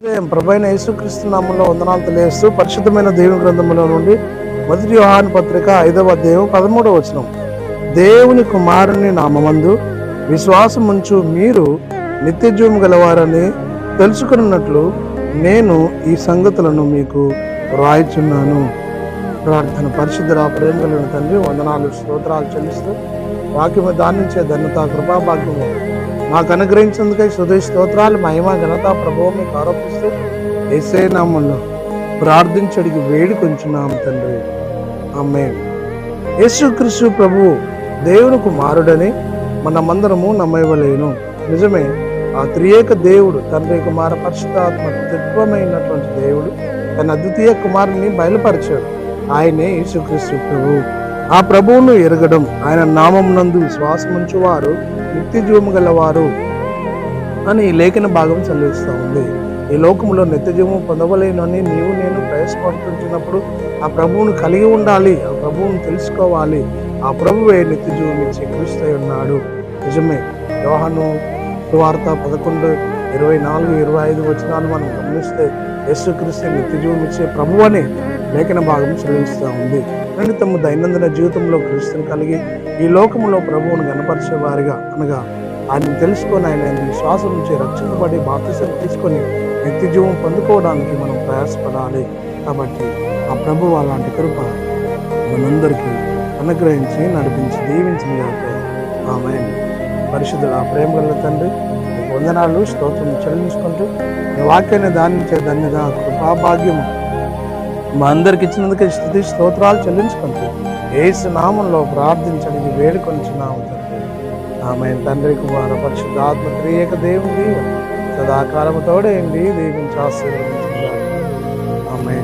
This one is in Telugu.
ప్రభైన యేసుక్రీస్తు నామంలో వందనాలు తెలియజేస్తూ పరిశుద్ధమైన దేవుని గ్రంథంలో నుండి మొదటి వ్యూహాన్ పత్రిక ఐదవ అధ్యాయం పదమూడవ వచనం. దేవుని కుమారుని నామందు విశ్వాసం ఉంచు మీరు నిత్యజీవం గలవారని తెలుసుకున్నట్లు నేను ఈ సంగతులను మీకు రాయిచున్నాను ప్రార్థన పరిశుద్ధ ప్రేమ కలిగిన తండ్రి వందనాలు స్తోత్రాలు చెల్లిస్తూ వాక్యము దానించే ధన్యత కృపా భాగ్యము మాకు అనుగ్రహించేందుకై సుధీ స్తోత్రాలు మహిమ ఘనత ప్రభువు మీకు ఆరోపిస్తూ ఏసే నామంలో ప్రార్థించడికి వేడి కొంచున్నాం తండ్రి. అమ్మే యేసుక్రీస్తు ప్రభువు దేవుని కుమారుడని మనమందరము నమ్మవలేను. నిజమే ఆ త్రియేక దేవుడు తండ్రి కుమార పరిశుద్ధాత్మ దివ్యమైనటువంటి దేవుడు తన అద్వితీయ కుమారుని బయలుపరిచాడు. ఆయనే యేసుక్రీస్తు ప్రభువు ఆ ప్రభువును ఎరగడం. ఆయన నామమునందు నందు వారు నిత్య జీవము గలవారు అని ఈ లేఖన భాగం చదివిస్తూ ఉంది. ఈ లోకంలో నిత్య జీవము పొందవలేనని నీవు నేను ప్రయాసపడుతుంటున్నప్పుడు ఆ ప్రభువును కలిగి ఉండాలి ఆ ప్రభువును తెలుసుకోవాలి. ఆ ప్రభువే నిత్య జీవం ఇచ్చే ఉన్నాడు. నిజమే. యోహాను వార్త పదకొండు ఇరవై నాలుగు ఇరవై ఐదు వచనాలు మనం గమనిస్తే యేసుక్రీస్తు నిత్య జీవం ఇచ్చే ప్రభువు అని లేఖన భాగం చెల్లిస్తూ ఉంది. రెండు తమ దైనందిన జీవితంలో క్రీస్తుని కలిగి ఈ లోకంలో ప్రభువును గణపరిచే వారిగా అనగా ఆయన తెలుసుకొని ఆయన విశ్వాసం నుంచి రక్షించబడి బాప్తిసం తీసుకొని నిత్య జీవం పొందుకోవడానికి మనం ప్రయాసపడాలి. కాబట్టి ఆ ప్రభు అలాంటి కృప మనందరికీ అనుగ్రహించి నడిపించి దీవించిన గాక. ఆమె పరిశుద్ధుడు ఆ ప్రేమ గల తండ్రి వందనాలు స్తోత్రం చెల్లించుకుంటూ వాక్యాన్ని దానించే ధన్యత కృపా భాగ్యము మా అందరికి ఇచ్చినందుకు స్థుతి స్తోత్రాలు చెల్లించుకుంటూ ఏసు నామంలో ప్రార్థించడానికి వేడుకొనిచున్నాము తండ్రి. ఆమె తండ్రి కుమార పరిశుద్ధాత్మ త్రియేక దేవుడి సదాకాలము తోడేయండి దీవించి ఆమె